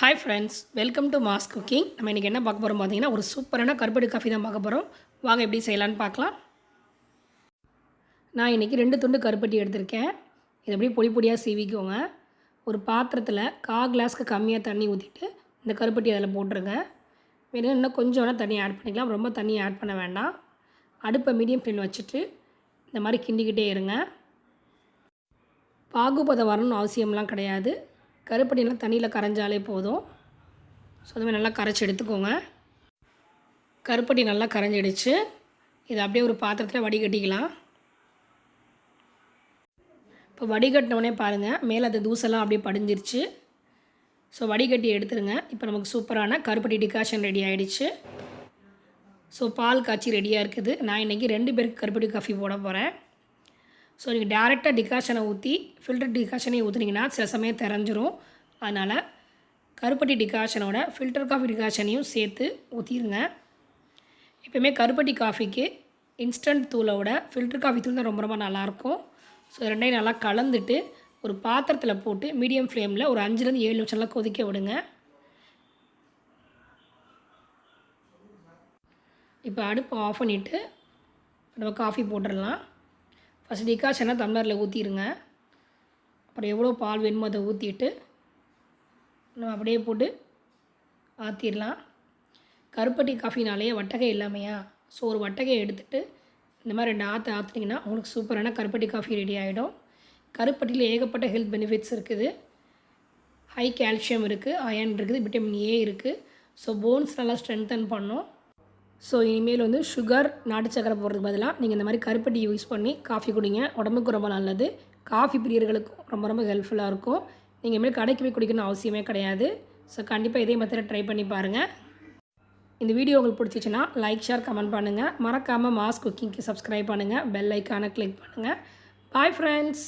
Hi friends welcome to mass cooking நம்ம இன்றைக்கி என்ன பார்க்க போகிறோம் பார்த்தீங்கன்னா ஒரு சூப்பரான கருப்பட்டி காஃபி தான் பார்க்க போகிறோம் வாங்க எப்படி செய்யலான்னு பார்க்கலாம். நான் இன்றைக்கி ரெண்டு துண்டு கருப்பட்டி எடுத்திருக்கேன். இது அப்படியே பொடி பொடியாக சீவிக்கோங்க. ஒரு பாத்திரத்தில் கா கிளாஸ்க்கு கம்மியாக தண்ணி ஊற்றிட்டு இந்த கருப்பட்டி அதில் போட்டுருங்க. வேணும் இன்னும் கொஞ்சம் வேணால் தண்ணி ஆட் பண்ணிக்கலாம். ரொம்ப தண்ணி ஆட் பண்ண வேண்டாம். அடுப்பை மீடியம் ஃப்ளேம் வச்சுட்டு இந்த மாதிரி கிண்டிக்கிட்டே இருங்க. பாகுபதம் வரணும்னு அவசியம்லாம் கிடையாது. கருப்பட்டிலாம் தண்ணியில் கரைஞ்சாலே போதும். ஸோ அதுமாதிரி நல்லா கரைச்சி எடுத்துக்கோங்க. கருப்பட்டி நல்லா கரைஞ்சிடுச்சு. இதை அப்படியே ஒரு பாத்திரத்தில் வடிகட்டிக்கலாம். இப்போ வடிகட்டினோடனே பாருங்கள் மேலே அந்த தூசெல்லாம் அப்படியே படிஞ்சிருச்சு. ஸோ வடிகட்டி எடுத்துருங்க. இப்போ நமக்கு சூப்பரான கருப்பட்டி டிகாஷன் ரெடி ஆகிடுச்சு ஸோ பால் காய்ச்சி ரெடியாக இருக்குது. நான் இன்றைக்கி ரெண்டு பேருக்கு கருப்பட்டி காஃபி போட போகிறேன் ஸோ நீங்கள் டேரெக்டாக டிகாஷனை ஊற்றி ஃபில்டர் டிகாஷனே ஊற்றுனீங்கன்னா சில சமயம் தெரிஞ்சிரும். அதனால் கருப்பட்டி டிகாஷனோட ஃபில்டர் காஃபி டிகாஷனையும் சேர்த்து ஊற்றிடுங்க எப்பயுமே கருப்பட்டி காஃபிக்கு இன்ஸ்டன்ட் தூளோட ஃபில்டர் காஃபி தூள் தான் ரொம்ப ரொம்ப நல்லாயிருக்கும். ஸோ ரெண்டையும் நல்லா கலந்துட்டு ஒரு பாத்திரத்தில் போட்டு மீடியம் ஃப்ளேமில் ஒரு அஞ்சுலேருந்து ஏழு நிமிஷம்லாம் கொதிக்க விடுங்க. இப்போ அடுப்பு ஆஃப் பண்ணிவிட்டு நம்ம காஃபி போட்டுடலாம். ஃபஸ்ட் டிகாஷனை டம்ளரில் ஊற்றிடுங்க அப்புறம் எவ்வளோ பால் வேணுமோ அதை ஊற்றிட்டு நம்ம அப்படியே போட்டு ஆற்றிடலாம் கருப்பட்டி காஃபினாலே வட்டகை இல்லாமையா? ஸோ ஒரு வட்டகையை எடுத்துகிட்டு இந்த மாதிரி ரெண்டு ஆற்று ஆற்றுனீங்கன்னா உங்களுக்கு சூப்பரான கருப்பட்டி காஃபி ரெடி ஆகிடும் கருப்பட்டியில் ஏகப்பட்ட ஹெல்த் பெனிஃபிட்ஸ் இருக்குது. ஹை கால்சியம் இருக்குது அயன் இருக்குது விட்டமின் ஏ இருக்குது ஸோ போன்ஸ் நல்லா ஸ்ட்ரென்தன் பண்ணும். ஸோ இனிமேல் வந்து சுகர் நாட்டு சக்கரை போடுறதுக்கு பதிலாக நீங்கள் இந்த மாதிரி கருப்பட்டி யூஸ் பண்ணி காஃபி குடிங்க. உடம்புக்கு ரொம்ப நல்லது. காஃபி பிரியர்களுக்கும் ரொம்ப ரொம்ப ஹெல்ப்ஃபுல்லாக இருக்கும். நீங்கள் இனிமேல் கடைக்கு போய் குடிக்கணும்னு அவசியமே கிடையாது. ஸோ கண்டிப்பாக இதே மெத்தடை ட்ரை பண்ணி பாருங்கள் இந்த வீடியோ உங்களுக்கு பிடிச்சிச்சின்னா லைக் ஷேர் கமெண்ட் பண்ணுங்கள் மறக்காமல் மாஸ் குக்கிங்க்கு சப்ஸ்கிரைப் பண்ணுங்கள் பெல் ஐக்கானை கிளிக் பண்ணுங்கள் பாய் ஃப்ரெண்ட்ஸ்